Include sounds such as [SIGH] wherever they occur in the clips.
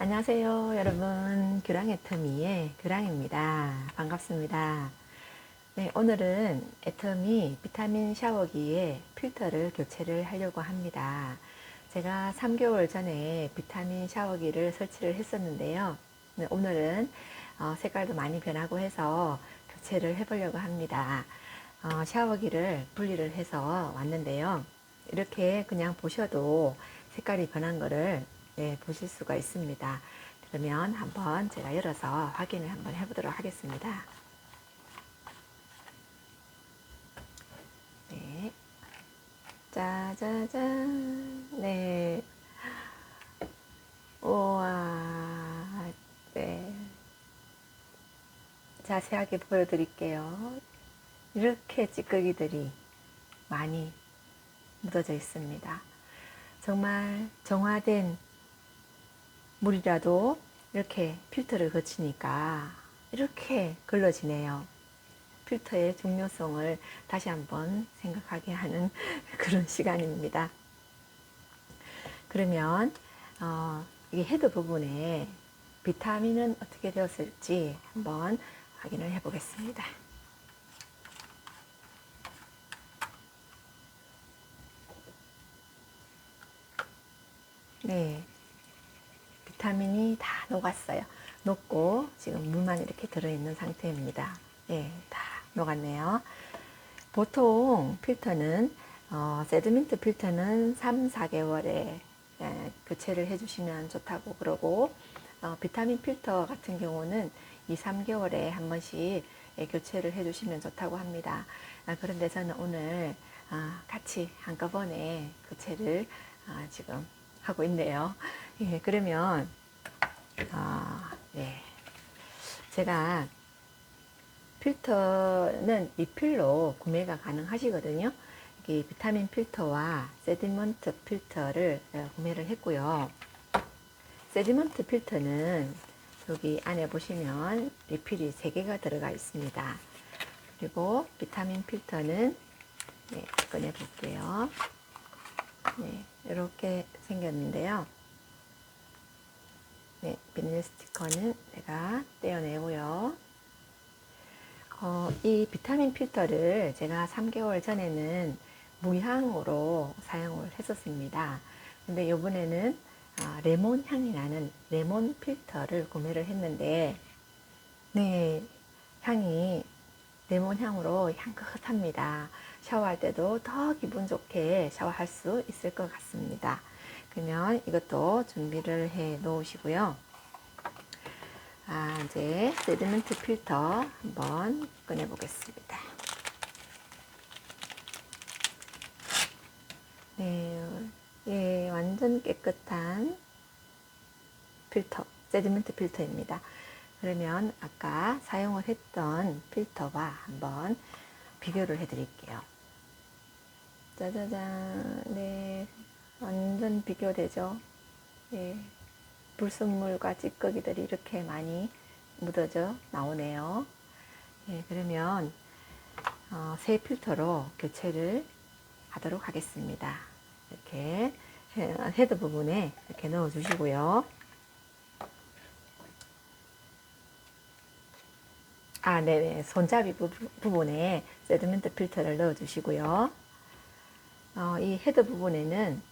안녕하세요, 여러분. 교랑 애터미의 교랑입니다. 반갑습니다. 네, 오늘은 애터미 비타민 샤워기에 필터를 교체를 하려고 합니다. 제가 3개월 전에 비타민 샤워기를 설치를 했었는데요. 네, 오늘은 어, 색깔도 많이 변하고 해서 교체를 해보려고 합니다. 어, 샤워기를 분리를 해서 왔는데요. 이렇게 그냥 보셔도 색깔이 변한 거를 네, 보실 수가 있습니다. 그러면 한번 제가 열어서 확인을 한번 해보도록 하겠습니다. 네. 짜자잔. 네. 우와. 네. 자세하게 보여드릴게요. 이렇게 찌꺼기들이 많이 묻어져 있습니다. 정말 정화된 물이라도 이렇게 필터를 거치니까 이렇게 걸러지네요. 필터의 중요성을 다시 한번 생각하게 하는 [LAUGHS] 그런 시간입니다. 그러면 어, 이 헤드 부분에 비타민은 어떻게 되었을지 한번 확인을 해 보겠습니다. 네, 비타민이 다 녹았어요. 녹고 지금 물만 이렇게 들어있는 상태입니다. 예, 다 녹았네요. 보통 필터는 어, 세드민트 필터는 3, 4개월에 예, 교체를 해주시면 좋다고 그러고 어, 비타민 필터 같은 경우는 2, 3개월에 한 번씩 예, 교체를 해주시면 좋다고 합니다. 아, 그런데 저는 오늘 아, 같이 한꺼번에 교체를 아, 지금 하고 있네요. 예, 그러면 아, 네. 제가 필터는 리필로 구매가 가능하시거든요. 이 비타민 필터와 세디먼트 필터를 어, 구매를 했고요. 세디먼트 필터는 여기 안에 보시면 리필이 3개가 들어가 있습니다. 그리고 비타민 필터는 네, 꺼내 볼게요. 네, 이렇게 생겼는데요. 네, 비닐 스티커는 제가 떼어내고요. 어, 이 비타민 필터를 제가 3개월 전에는 무향으로 사용을 했었습니다. 근데 이번에는 아, 레몬 향이 나는 레몬 필터를 구매를 했는데, 네, 향이 레몬 향으로 향긋합니다. 샤워할 때도 더 기분 좋게 샤워할 수 있을 것 같습니다. 그러면 이것도 준비를 해 놓으시고요. 아, 이제 세디먼트 필터 한번 꺼내 보겠습니다. 네, 예, 완전 깨끗한 필터, 세디먼트 필터입니다. 그러면 아까 사용을 했던 필터와 한번 비교를 해 드릴게요. 짜자잔, 네, 완전 비교되죠. 네, 불순물과 찌꺼기들이 이렇게 많이 묻어져 나오네요. 네, 그러면 어, 새 필터로 교체를 하도록 하겠습니다. 이렇게 헤드 부분에 이렇게 넣어 주시고요. 아, 네네. 손잡이 부, 분에 세드멘트 필터를 넣어 주시고요. 어, 이 헤드 부분에는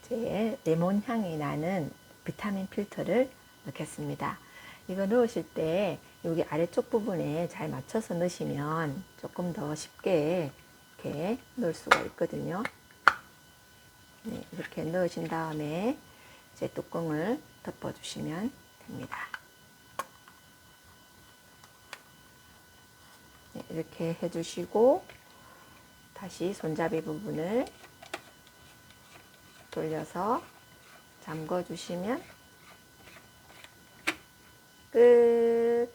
제 레몬 향이 나는 비타민 필터를 넣겠습니다. 이거 넣으실 때 여기 아래쪽 부분에 잘 맞춰서 넣으시면 조금 더 쉽게 이렇게 넣을 수가 있거든요. 네, 이렇게 넣으신 다음에 이제 뚜껑을 덮어주시면 됩니다. 이렇게 해주시고 다시 손잡이 부분을 돌려서 잠궈 주시면 끝.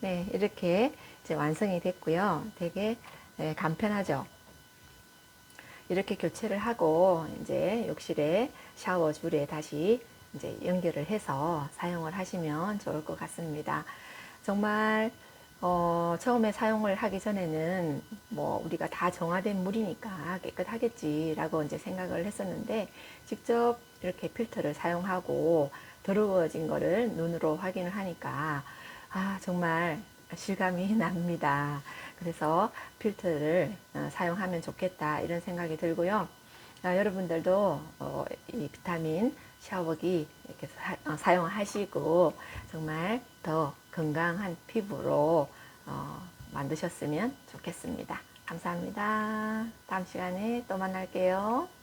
네, 이렇게 이제 완성이 됐고요. 되게 네, 간편하죠. 이렇게 교체를 하고 이제 욕실에 샤워 줄에 다시 이제 연결을 해서 사용을 하시면 좋을 것 같습니다. 정말 어, 처음에 사용을 하기 전에는 뭐 우리가 다 정화된 물이니까 깨끗하겠지라고 이제 생각을 했었는데 직접 이렇게 필터를 사용하고 더러워진 거를 눈으로 확인을 하니까 아 정말 실감이 [LAUGHS] 납니다. 그래서 필터를 어, 사용하면 좋겠다 이런 생각이 들고요. 아, 여러분들도 어, 이 비타민 샤워기 이렇게 사, 용하시고 정말 더 건강한 피부로 어, 만드셨으면 좋겠습니다. 감사합니다. 다음 시간에 또 만날게요.